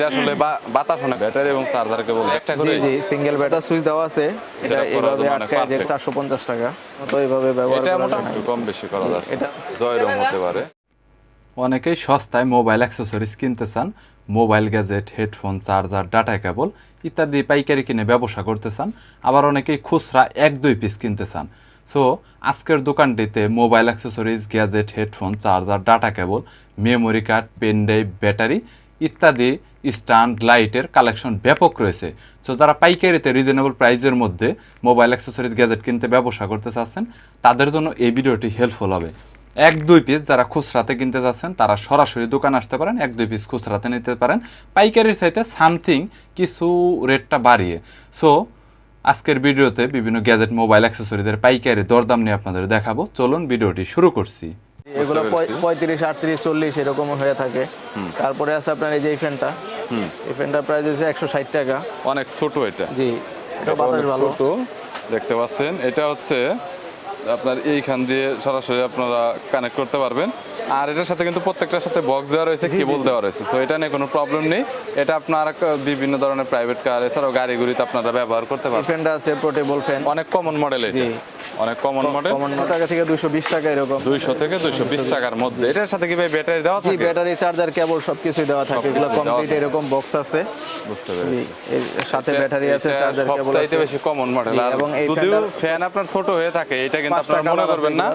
এটা আসলে বাতাস ব্যাটারি এবং চার্জার কেবল একটা করে জি জি সিঙ্গেল ব্যাটার সুইচ দেওয়া আছে। এটা এইভাবে আটকায় যে perfect। চারশো পঞ্চাশ টাকা। তো এইভাবে ব্যবহার করা। মোটামুটি একটু কম বেশি করা যাচ্ছে। এটা- জয়রম হতে পারে। অনেকেই সস্তায় মোবাইল অ্যাক্সেসরিজ কিনতে চান mobile gadget headphone charger data cable ইত্যাদি পাইকারি কিনে ব্যবসা করতে চান। আবার অনেকেই খুচরা এক দুই পিস কিনতে চান। সো আজকের দোকানটিতে mobile accessories gadget headphone charger data cable memory card pen drive battery ইত্যাদি স্ট্যান্ড লাইটের কালেকশন ব্যাপক রয়েছে। সো যারা পাইকারিতে রিজনেবল প্রাইসের মধ্যে মোবাইল অ্যাক্সেসরিজ গ্যাজেট কিনতে ব্যবসা করতে চাচ্ছেন তাদের জন্য এই ভিডিওটি হেল্পফুল হবে। এক দুই পিস যারা খুচরাতে কিনতে যাচ্ছেন তারা সরাসরি দোকান আসতে পারেন। এক দুই পিস খুচরাতে নিতে পারেন। পাইকারির চাইতে সামথিং কিছু রেটটা বাড়িয়ে। সো আজকের ভিডিওতে বিভিন্ন গ্যাজেট মোবাইল অ্যাক্সেসরিজের পাইকারি দরদাম নিয়ে আপনাদের দেখাবো। চলুন ভিডিওটি শুরু করছি। এগুলো পঁয়ত্রিশ আটত্রিশ চল্লিশ এরকম হয়ে থাকে। তারপরে আছে আপনার এই যে এই ফ্যানটা এই ফ্যানটার প্রাইস হচ্ছে একশো ষাট টাকা। অনেক ছোট এটা। জি এটা ছোট দেখতে পাচ্ছেন। এটা হচ্ছে আপনার এইখান দিয়ে সরাসরি আপনারা কানেক্ট করতে পারবেন। আর এটার সাথে কিন্তু প্রত্যেকটার সাথে বক্স দেওয়া রয়েছে কেবল দেওয়া রয়েছে। তো এটা নিয়ে কোনো প্রবলেম নেই। এটা আপনার বিভিন্ন ধরনের প্রাইভেট কার এছাড়াও গাড়ি গুড়িতে আপনারা ব্যবহার করতে পারবেন। ফ্যানটা আছে পোর্টেবল ফ্যান অনেক কমন মডেল এটা। অনেক কমন মডেল কমন টাকা থেকে দুশো বিশ টাকা এরকম। দুইশো থেকে দুইশো বিশ টাকার মধ্যে। এটার সাথে কি ভাই ব্যাটারি দেওয়া থাকে? ব্যাটারি চার্জার কেবল সবকিছু দেওয়া থাকে। এগুলো কমপ্লিট এরকম বক্স আছে। বুঝতে পেরেছি। এর সাথে ব্যাটারি আছে চার্জার কেবল সবচাইতে আছে। বেশি কমন মডেল আর এবং এই যদিও ফ্যান আপনার ছোট হয়ে থাকে এটা কিন্তু আপনারা মনে করবেন না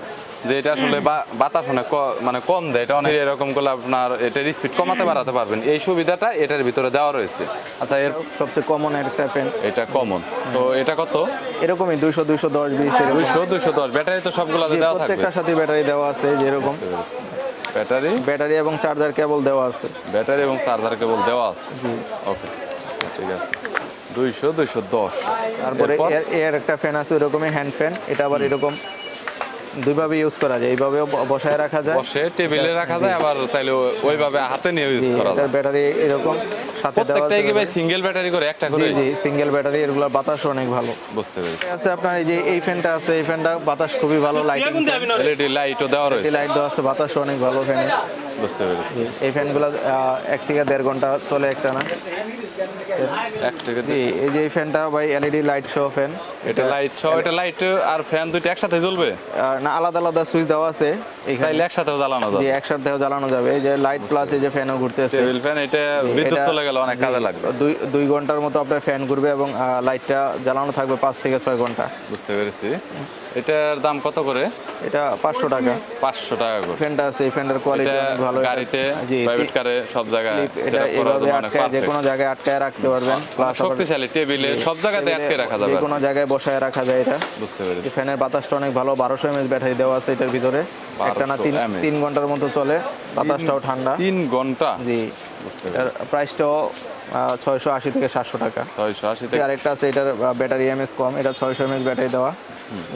যে এটা আসলে বাতাস অনেক মানে কম দেয়। এটা অনেক এরকম করলে আপনার এটার স্পিড কমাতে বাড়াতে পারবেন। এই সুবিধাটা এটার ভিতরে দেওয়া রয়েছে। আচ্ছা এর সবচেয়ে কমন একটা ফ্যান এটা কমন তো এটা কত? এরকমই দুইশো দুইশো দশ বিশ দুইশো দুইশো দশ। ব্যাটারি তো সবগুলোতে জি, দেওয়া থাকবে। প্রত্যেকটার সাথে ব্যাটারি দেওয়া আছে যেরকম ব্যাটারি? ব্যাটারি এবং চার্জার কেবল দেওয়া আছে। ব্যাটারি এবং চার্জার কেবল দেওয়া আছে। ওকে আচ্ছা ঠিক আছে। দুইশো দুইশো দশ। তারপরে? এর এর একটা ফ্যান আছে ওরকমই হ্যান্ড ফ্যান এটা আবার এরকম দুইভাবে ইউজ করা যায়। এইভাবেও বসায় রাখা যায়। বসে টেবিলে রাখা যায় আবার চাইলে ওইভাবে হাতে নিয়ে ইউজ করা যায়। ব্যাটারি এরকম সাথে দেওয়া প্রত্যেকটাই কি ভাই সিঙ্গেল ব্যাটারি করে একটা করে জি জি সিঙ্গেল ব্যাটারি এগুলোর বাতাস অনেক ভালো। বুঝতে পেরেছি। আছে আপনার এই যে এই ফ্যানটা আছে এই ফ্যানটা বাতাস খুবই ভালো লাইটিং এলইডি লাইটও দেওয়া রয়েছে। লাইট দেওয়া আছে বাতাস অনেক ভালো ফ্যানে বুঝতে পেরেছি। এই ফ্যানগুলো এক থেকে দেড় ঘণ্টা চলে একটা না? এই যে এই ফ্যানটা ভাই এলইডি লাইট শো ফ্যান এটা লাইট সহ এটা লাইট আর ফ্যান দুইটা একসাথে জ্বলবে? না আলাদা আলাদা সুইচ দেওয়া আছে চাইলে একসাথেও জ্বালানো যাবে। একসাথেও জ্বালানো যাবে। এই যে লাইট প্লাস এই যে ফ্যানও ঘুরতেছে। টেবিল ফ্যান এটা বিদ্যুৎ চলে গেলে অনেক কাজে লাগবে। দুই দুই ঘণ্টার মতো আপনার ফ্যান ঘুরবে এবং লাইটটা জ্বালানো থাকবে পাঁচ থেকে ছয় ঘণ্টা। বুঝতে পেরেছি। এটার দাম কত করে? এটা পাঁচশো টাকা। পাঁচশো টাকা করে। ফ্যানটা আছে এই ফ্যানটার কোয়ালিটি অনেক ভালো। গাড়িতে প্রাইভেট কারে সব জায়গায় এটা এভাবে আটকায় যে কোনো জায়গায় আটকায় রাখতে পারবেন। শক্তিশালী টেবিলে সব জায়গাতে আটকে রাখা যাবে যে কোনো জায়গায় বসায় রাখা যায় এটা। বুঝতে পেরেছি। ফ্যানের বাতাসটা অনেক ভালো বারোশো এমএস ব্যাটারি দেওয়া আছে এটার ভিতরে। একটা না তিন তিন ঘণ্টার মতো চলে বাতাসটাও ঠান্ডা। তিন ঘণ্টা? জি। প্রাইসটাও ছয়শো আশি থেকে সাতশো টাকা। ছয়শো আশি থেকে আরেকটা আছে এটার ব্যাটারি এমএস কম এটা ছয়শো এমএস ব্যাটারি দেওয়া।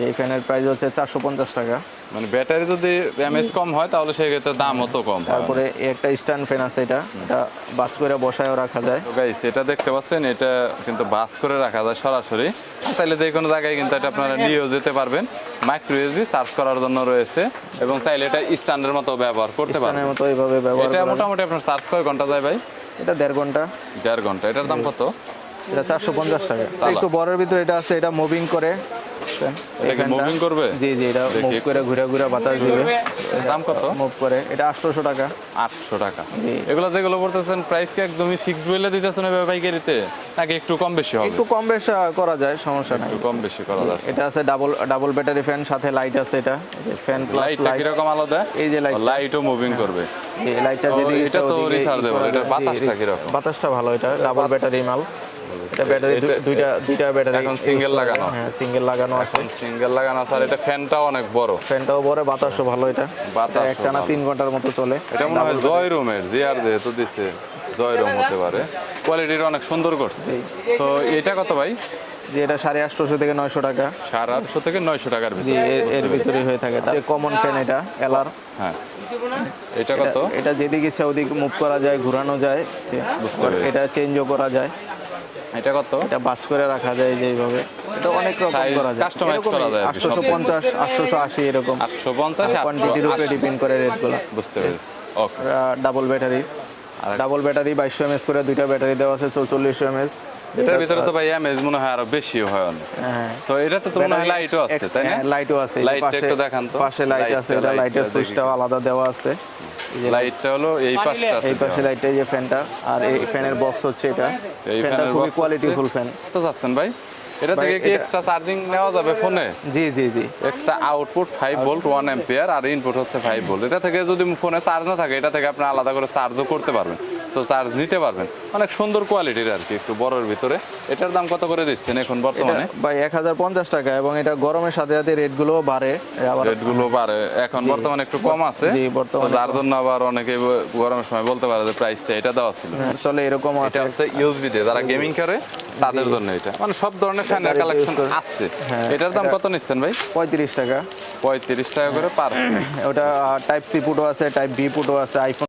এই ফ্যানের প্রাইস হচ্ছে চারশো পঞ্চাশ টাকা। মানে ব্যাটারি যদি এমএস কম হয় তাহলে সেক্ষেত্রে দামও তো কম তারপরে একটা স্ট্যান্ড ফ্যান আছে এটা এটা বাস করে বসায়ও রাখা যায়। তো গাইস এটা দেখতে পাচ্ছেন এটা কিন্তু বাস করে রাখা যায় সরাসরি। তাইলে যে কোনো জায়গায় কিন্তু এটা আপনারা নিয়েও যেতে পারবেন। মাইক্রো ইউএসবি করার জন্য রয়েছে এবং চাইলে এটা স্ট্যান্ডের মতো ব্যবহার করতে পারবেন। স্ট্যান্ডের মতো এইভাবে ব্যবহার এটা মোটামুটি আপনার চার্জ কয় ঘণ্টা যায় ভাই? এটা দেড় ঘণ্টা। দেড় ঘণ্টা। এটার দাম কত? এটা চারশো পঞ্চাশ টাকা। একটু বড়ের ভিতরে এটা আছে এটা মুভিং করে। এটা কি moving করবে? জি জি এটা মুভ করে ঘুরে ঘুরে বাতাস দিবে। দাম কত? মুভ করে। এটা আটশোশো টাকা। আটশো টাকা। জি। এগুলো যেগুলো বলতেছেন প্রাইস কি একদমই ফিক্সড বলে দিতেছেন পাইকারিতে? নাকি একটু কম বেশি হবে? একটু কম বেশ করা যায় সমস্যা নাই। একটু কম বেশি করা যাচ্ছে। এটা আছে ডাবল ডাবল ব্যাটারি ফ্যান সাথে লাইট আছে এটা। ফ্যান লাইটটা লাইট কীরকম আলাদা? এই যে লাইট লাইটও মুভিং করবে। এই লাইটটা যদি এটা তো এটার যায়, বাতাসটা জি, কীরকম? বাতাসটা ভালো এটা ডাবল ব্যাটারি মাল। এটা ব্যাটারি দুইটা দুইটা ব্যাটারি এখন single লাগানো আছে। হ্যাঁ সিঙ্গেল লাগানো আছে। সিঙ্গেল লাগানো আছে আর এটা ফ্যানটাও অনেক বড়। ফ্যানটাও বড় বাতাসও ভালো এটা। বাতাসও এটা একটা তিন ঘণ্টার মতো চলে। এটা মনে হয় জয় রুমের জিআর যেহেতু দিছে জয় রুম হতে পারে। অনেক সুন্দর করছে। তো এটা কত ভাই? যে এটা সাড়ে আটশোশো থেকে নয়শো টাকা। সাড়ে আটশো থেকে নয়শো টাকার ভিতরে। এর- ভিতরে হয়ে থাকে। তার কমন ফ্যান এটা এলার হ্যাঁ। এটা কত? এটা যেদিকে ইচ্ছা ওদিকে মুভ করা যায় ঘোরানো যায়। এটা চেঞ্জও করা যায়। এটা কত? এটা বাস করে রাখা যায় যেভাবে এটা অনেক রকম করা যায়। কাস্টমাইজ করা যায় আর কি, আটশোশো সব। পঞ্চাশ আটশোশো আশি এরকম আটশো পঞ্চাশ আটশো কোয়ান্টিটির উপরে ডিপেন্ড করে রেটগুলো বুঝতে পেরেছি। ওকে ডাবল ব্যাটারি আর- ডাবল ব্যাটারি 2200 এমএস করে দুইটা ব্যাটারি দেওয়া আছে চৌচল্লিশশো এমএস এটার ভিতরে তো ভাই এমএজ মনে হয় আরও বেশিও হয় অনেক। হ্যাঁ। তো এটাতে তো মনে হয় লাইটও আছে তাই না? লাইটও আছে। লাইটটা পাশে- একটু দেখান তো। পাশে লাইট আছে এটা লাইটের সুইচটাও আলাদা দেওয়া আছে। লাইটটা হলো এই পাশটা এই পাশে লাইটটা যে ফ্যানটা আর এই ফ্যানের বক্স হচ্ছে এটা। এই ফ্যানটা খুবই কোয়ালিটিফুল ফ্যান কত যাচ্ছেন ভাই? এটা থেকে কি এক্সট্রা চার্জিং নেওয়া যাবে ফোনে জি জি জি। Extra output five volt one ampere আর ইনপুট হচ্ছে ফাইভ ভোল্ট এটা থেকে যদি ফোনে চার্জ না থাকে এটা থেকে আপনি আলাদা করে চার্জও করতে পারবেন। সো চার্জ নিতে পারবেন। অনেক সুন্দর কোয়ালিটির আর কি একটু বড়ের ভিতরে। এটার দাম কত করে দিচ্ছেন এখন বর্তমানে? ভাই এক হাজার পঞ্চাশ টাকা এবং এটা গরমের সাথে সাথে রেটগুলো বাড়ে। আবার রেটগুলো বাড়ে। এখন বর্তমানে একটু কম আছে। জি, বর্তমানে যার জন্য আবার অনেকে গরমের সময় বলতে পারে যে প্রাইসটা এটা দেওয়া ছিল। হ্যাঁ, চলে এরকম আছে। এটা হচ্ছে ইউএসবি দিয়ে যারা গেমিং করে তাদের জন্য এটা। মানে সব ধরনের ফ্যানের কালেকশন আছে। হ্যাঁ, এটার দাম কত নিচ্ছেন ভাই? পঁয়ত্রিশ টাকা। পঁয়ত্রিশ টাকা করে পার ওটা টাইপ সি পুটো আছে টাইপ বি পুটো আছে আইফোন